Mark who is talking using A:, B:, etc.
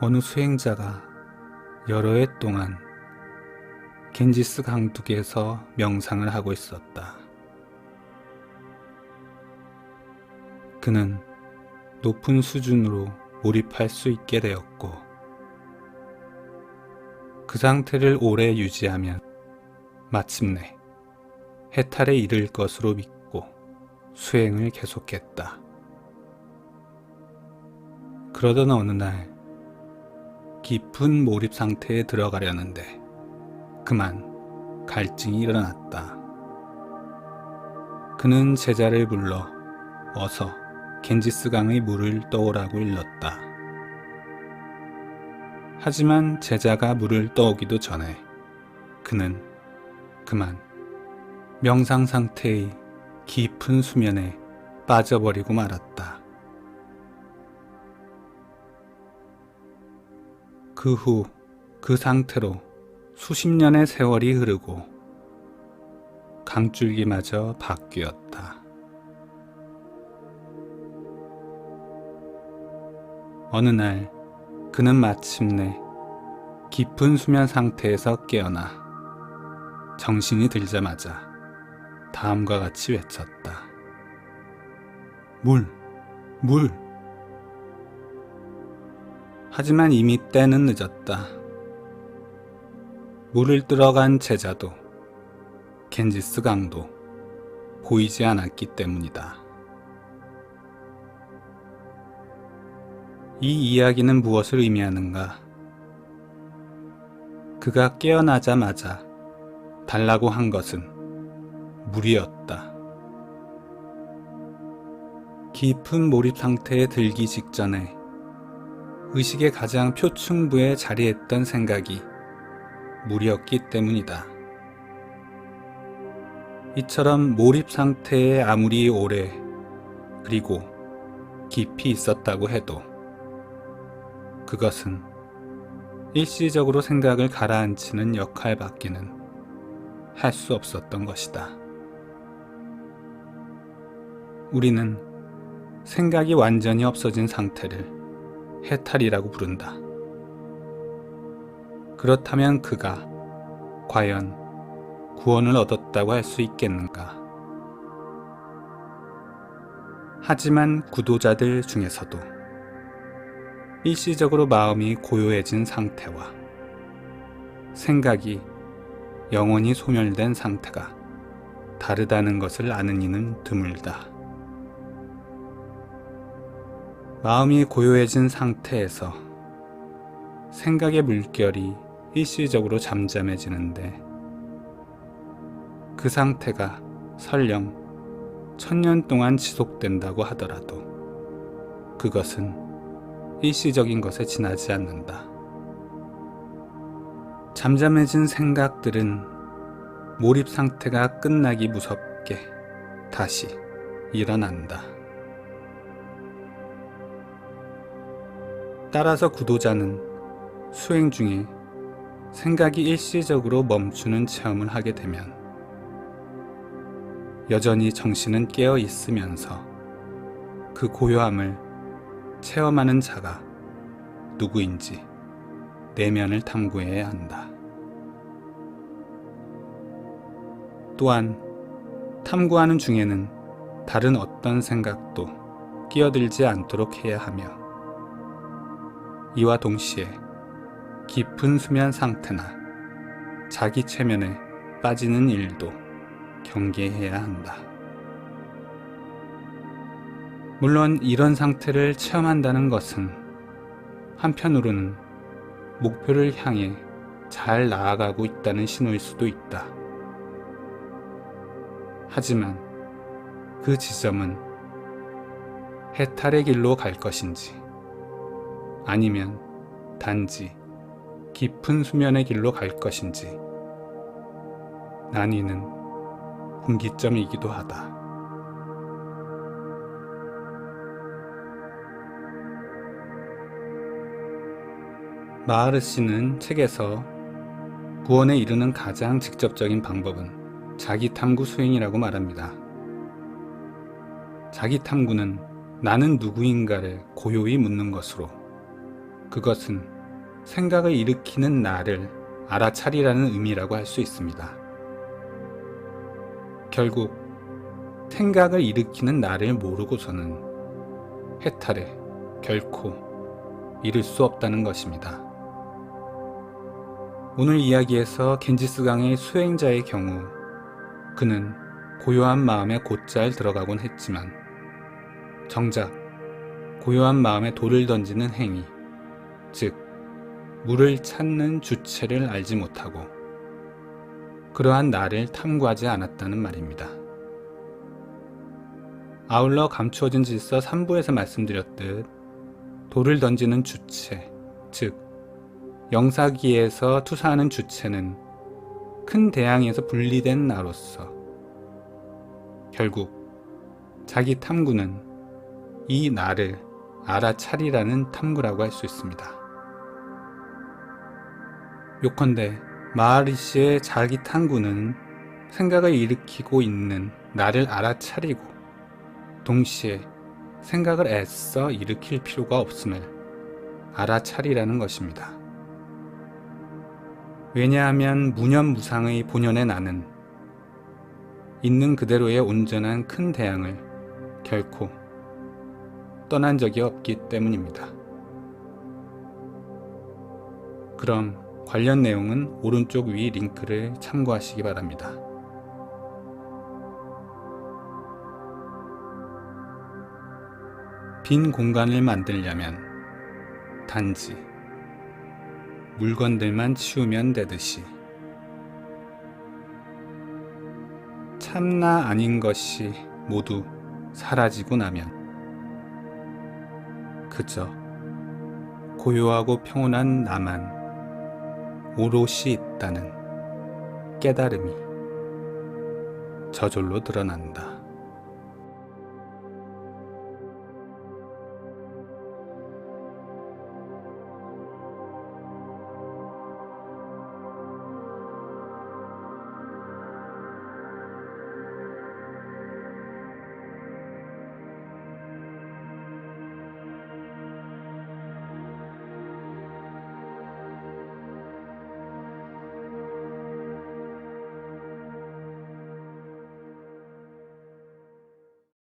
A: 어느 수행자가 여러 해 동안 겐지스 강둑에서 명상을 하고 있었다. 그는 높은 수준으로 몰입할 수 있게 되었고, 그 상태를 오래 유지하면 마침내 해탈에 이를 것으로 믿고 수행을 계속했다. 그러던 어느 날 깊은 몰입 상태에 들어가려는데 그만 갈증이 일어났다. 그는 제자를 불러 어서 겐지스 강의 물을 떠오라고 일렀다. 하지만 제자가 물을 떠오기도 전에 그는 그만 명상 상태의 깊은 수면에 빠져버리고 말았다. 그 후 그 상태로 수십 년의 세월이 흐르고 강줄기마저 바뀌었다. 어느 날 그는 마침내 깊은 수면 상태에서 깨어나 정신이 들자마자 다음과 같이 외쳤다. 물, 물. 하지만 이미 때는 늦었다. 물을 들어간 제자도 겐지스 강도 보이지 않았기 때문이다. 이 이야기는 무엇을 의미하는가? 그가 깨어나자마자 달라고 한 것은 물이었다. 깊은 몰입 상태에 들기 직전에 의식의 가장 표층부에 자리했던 생각이 물이었기 때문이다. 이처럼 몰입 상태에 아무리 오래 그리고 깊이 있었다고 해도 그것은 일시적으로 생각을 가라앉히는 역할밖에는 할 수 없었던 것이다. 우리는 생각이 완전히 없어진 상태를 해탈이라고 부른다. 그렇다면 그가 과연 구원을 얻었다고 할 수 있겠는가? 하지만 구도자들 중에서도 일시적으로 마음이 고요해진 상태와 생각이 영원히 소멸된 상태가 다르다는 것을 아는 이는 드물다. 마음이 고요해진 상태에서 생각의 물결이 일시적으로 잠잠해지는데 그 상태가 설령 천년 동안 지속된다고 하더라도 그것은 일시적인 것에 지나지 않는다. 잠잠해진 생각들은 몰입 상태가 끝나기 무섭게 다시 일어난다. 따라서 구도자는 수행 중에 생각이 일시적으로 멈추는 체험을 하게 되면 여전히 정신은 깨어 있으면서 그 고요함을 체험하는 자가 누구인지 내면을 탐구해야 한다. 또한 탐구하는 중에는 다른 어떤 생각도 끼어들지 않도록 해야 하며 이와 동시에 깊은 수면 상태나 자기 체면에 빠지는 일도 경계해야 한다. 물론 이런 상태를 체험한다는 것은 한편으로는 목표를 향해 잘 나아가고 있다는 신호일 수도 있다. 하지만 그 지점은 해탈의 길로 갈 것인지 아니면 단지 깊은 수면의 길로 갈 것인지 난이는 분기점이기도 하다. 마하르 씨는 책에서 구원에 이르는 가장 직접적인 방법은 자기 탐구 수행이라고 말합니다. 자기 탐구는 나는 누구인가를 고요히 묻는 것으로 그것은 생각을 일으키는 나를 알아차리라는 의미라고 할 수 있습니다. 결국 생각을 일으키는 나를 모르고서는 해탈에 결코 이를 수 없다는 것입니다. 오늘 이야기에서 겐지스강의 수행자의 경우 그는 고요한 마음에 곧잘 들어가곤 했지만 정작 고요한 마음에 돌을 던지는 행위, 즉 물을 찾는 주체를 알지 못하고 그러한 나를 탐구하지 않았다는 말입니다. 아울러 감추어진 질서 3부에서 말씀드렸듯 돌을 던지는 주체, 즉 영사기에서 투사하는 주체는 큰 대양에서 분리된 나로서 결국 자기 탐구는 이 나를 알아차리라는 탐구라고 할 수 있습니다. 요컨대 마하리시의 자기 탐구는 생각을 일으키고 있는 나를 알아차리고 동시에 생각을 애써 일으킬 필요가 없음을 알아차리라는 것입니다. 왜냐하면 무념무상의 본연의 나는 있는 그대로의 온전한 큰 대양을 결코 떠난 적이 없기 때문입니다. 그럼 관련 내용은 오른쪽 위 링크를 참고하시기 바랍니다. 빈 공간을 만들려면 단지 물건들만 치우면 되듯이 참나 아닌 것이 모두 사라지고 나면 그저 고요하고 평온한 나만 오롯이 있다는 깨달음이 저절로 드러난다.